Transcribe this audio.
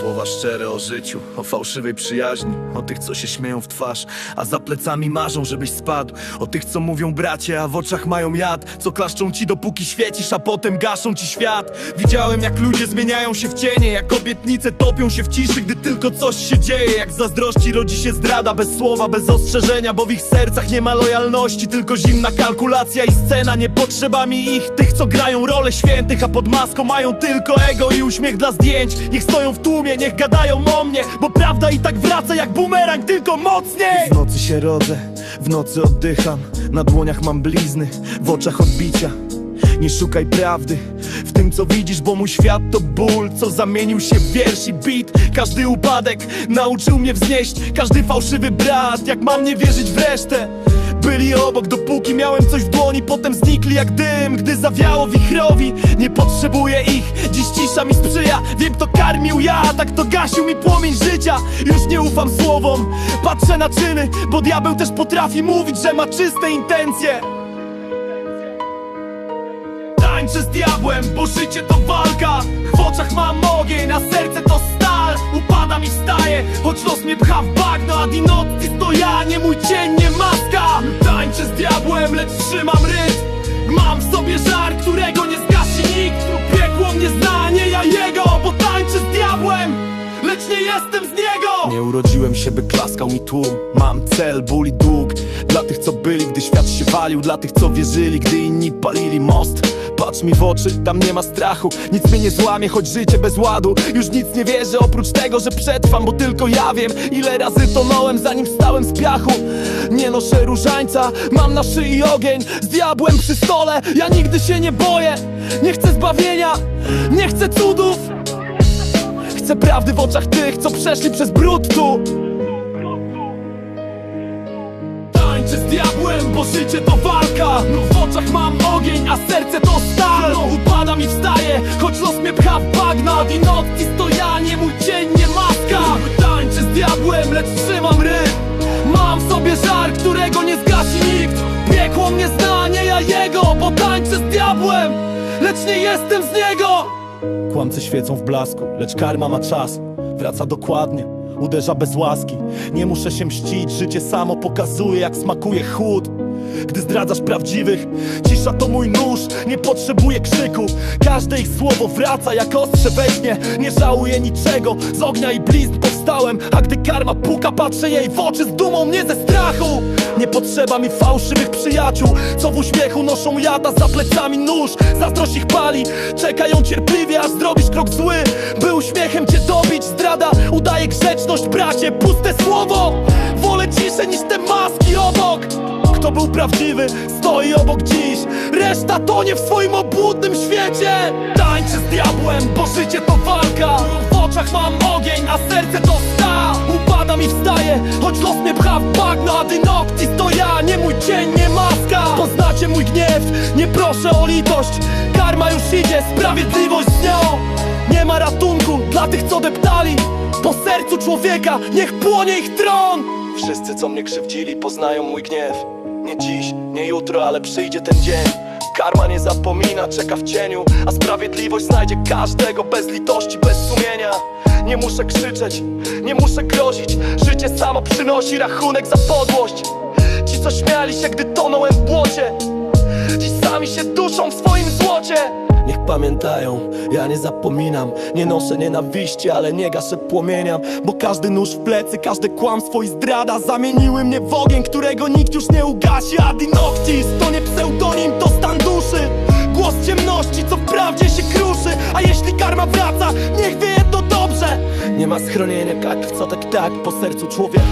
Słowa szczere o życiu, o fałszywej przyjaźni O tych, co się śmieją w twarz, a za plecami marzą, żebyś spadł. O tych, co mówią bracie, a w oczach mają jad Co klaszczą ci dopóki świecisz, a potem gaszą ci świat. Widziałem jak ludzie zmieniają się w cienie Jak obietnice topią się w ciszy, gdy tylko coś się dzieje. Jak zazdrości rodzi się zdrada, bez słowa, bez ostrzeżenia Bo w ich sercach nie ma lojalności, tylko zimna kalkulacja i scena. Nie potrzeba mi ich, tych co grają rolę świętych A pod maską mają tylko ego i uśmiech dla zdjęć. Niech stoją w tłumie, niech gadają o mnie Bo prawda i tak wraca jak bumerang, tylko mocniej. W nocy się rodzę, w nocy oddycham Na dłoniach mam blizny, w oczach odbicia. Nie szukaj prawdy w tym co widzisz, bo mój świat to ból Co zamienił się w wiersz i beat. Każdy upadek nauczył mnie wznieść Każdy fałszywy brat, jak mam nie wierzyć w resztę byli obok, dopóki miałem coś w dłoni. Potem znikli jak dym, gdy zawiało wichrowi. Nie potrzebuję ich, dziś cisza mi sprzyja. Wiem kto karmił ja, tak to gasił mi płomień życia. Już nie ufam słowom, patrzę na czyny Bo diabeł też potrafi mówić, że ma czyste intencje. Tańczę z diabłem, bo życie to walka. W oczach mam ogień, a serce jestem z niego! Nie urodziłem się, by klaskał mi tłum. Mam cel, ból i dług Dla tych, co byli, gdy świat się walił Dla tych, co wierzyli, gdy inni palili most. Patrz mi w oczy, tam nie ma strachu. Nic mnie nie złamie, choć życie bez ładu. Już nic nie wierzę, oprócz tego, że przetrwam Bo tylko ja wiem, ile razy tonąłem Zanim stałem z piachu. Nie noszę różańca, mam na szyi ogień. Z diabłem przy stole, ja nigdy się nie boję. Nie chcę zbawienia, nie chcę cudów Chcę prawdy w oczach tych, co przeszli przez brud tu. Tańczę z diabłem, bo życie to walka. No w oczach mam ogień, a serce to stal. No upadam i wstaję, choć los mnie pcha w bagna Dinottis to ja, nie mój cień, nie maska. Tańczę z diabłem, lecz trzymam ryb Mam w sobie żar, którego nie zgasi nikt. Piekło mnie zna, nie ja jego Bo tańczę z diabłem, lecz nie jestem z niego Kłamcy świecą w blasku, lecz karma ma czas. Wraca dokładnie, uderza bez łaski. Nie muszę się mścić, życie samo pokazuje jak smakuje chłód. Gdy zdradzasz prawdziwych Cisza to mój nóż, nie potrzebuję krzyku Każde ich słowo wraca jak ostrze we śnie. Nie żałuję niczego, z ognia i blizn powstałem. A gdy karma puka, patrzę jej w oczy z dumą, nie ze strachu potrzeba mi fałszywych przyjaciół. Co w uśmiechu noszą jada za plecami nóż. Zazdrość ich pali, czekają cierpliwie Aż zrobisz krok zły, by uśmiechem cię dobić Zdrada udaje grzeczność, bracie, puste słowo. Wolę ciszę niż te maski obok. Kto był prawdziwy, stoi obok dziś. Reszta tonie w swoim obłudnym świecie. Tańczę z diabłem, bo życie to walka oczach mam ogień, a serce to stal Upadam i wstaję, choć los mnie pcha w bagno A dynoptis to ja, nie mój cień, nie maska. Poznacie mój gniew, nie proszę o litość. Karma już idzie, sprawiedliwość z nią. Nie ma ratunku dla tych, co deptali. Po sercu człowieka, niech płonie ich tron. Wszyscy, co mnie krzywdzili, poznają mój gniew. Nie dziś, nie jutro, ale przyjdzie ten dzień Karma nie zapomina, czeka w cieniu A sprawiedliwość znajdzie każdego bez litości, bez sumienia. Nie muszę krzyczeć, nie muszę grozić Życie samo przynosi rachunek za podłość. Ci co śmiali się, gdy tonąłem w błocie Dziś sami się duszą w swoim złocie. Niech pamiętają, ja nie zapominam Nie noszę nienawiści, ale nie gaszę płomienia Bo każdy nóż w plecy, każde kłamstwo i zdrada Zamieniły mnie w ogień, którego nikt już nie ugasi. A Dinoctis to nie pseudonim, ma schronienia, jak w co tak tak po sercu człowiek